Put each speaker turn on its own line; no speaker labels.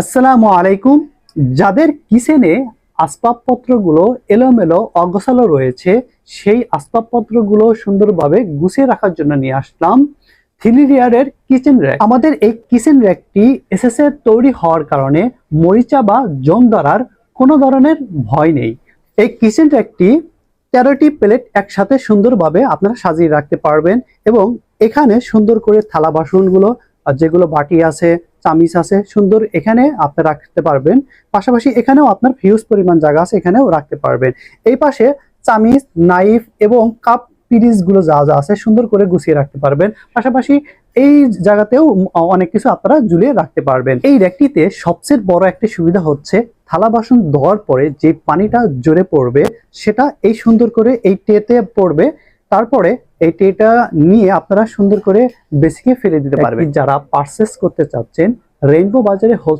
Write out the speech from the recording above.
আসসালামু আলাইকুম। যাদের কিচেনে আসবাবপত্রগুলো এলোমেলো অগোছালো রয়েছে, সেই আসবাবপত্রগুলো সুন্দরভাবে গুছিয়ে রাখার জন্য নিয়ে আসলাম থ্রি কিচেন র্যাক। আমাদের এই কিচেন র্যাকটি এসএস এর তৈরি হওয়ার কারণে মরিচা বা জং ধরার কোনো ধরনের ভয় নেই। এই কিচেন র্যাকটি তেরোটি প্লেট একসাথে সুন্দরভাবে আপনারা সাজিয়ে রাখতে পারবেন এবং এখানে সুন্দর করে থালা বাসনগুলো, যেগুলো বাটি আছে চামিচ আছে, সুন্দর, এখানে আপনি রাখতে পারবেন। পাশাপাশি এখানেও আপনার হিউজ পরিমাণ জায়গা আছে, এখানেও রাখতে পারবেন। এই পাশে চামিচ, নাইফ এবং কাপ পিরিচগুলো যা যা আছে, সুন্দর করে গুছিয়ে রাখতে পারবেন। পাশাপাশি এই জায়গাতেও অনেক কিছু আপনারা ঝুলিয়ে রাখতে পারবেন। এই র্যাকটিতে সবচেয়ে বড় একটি সুবিধা হচ্ছে, থালা বাসন ধোয়ার পরে যে পানিটা জোরে পড়বে, সেটা এই সুন্দর করে এই টেতে পড়বে তারপরে এটি এটা নিয়ে আপনারা সুন্দর করে বেসিকে ফেলে দিতে পারবেন। যারা পারচেস করতে চাচ্ছেন রেইনবো বাজারে হোলসেল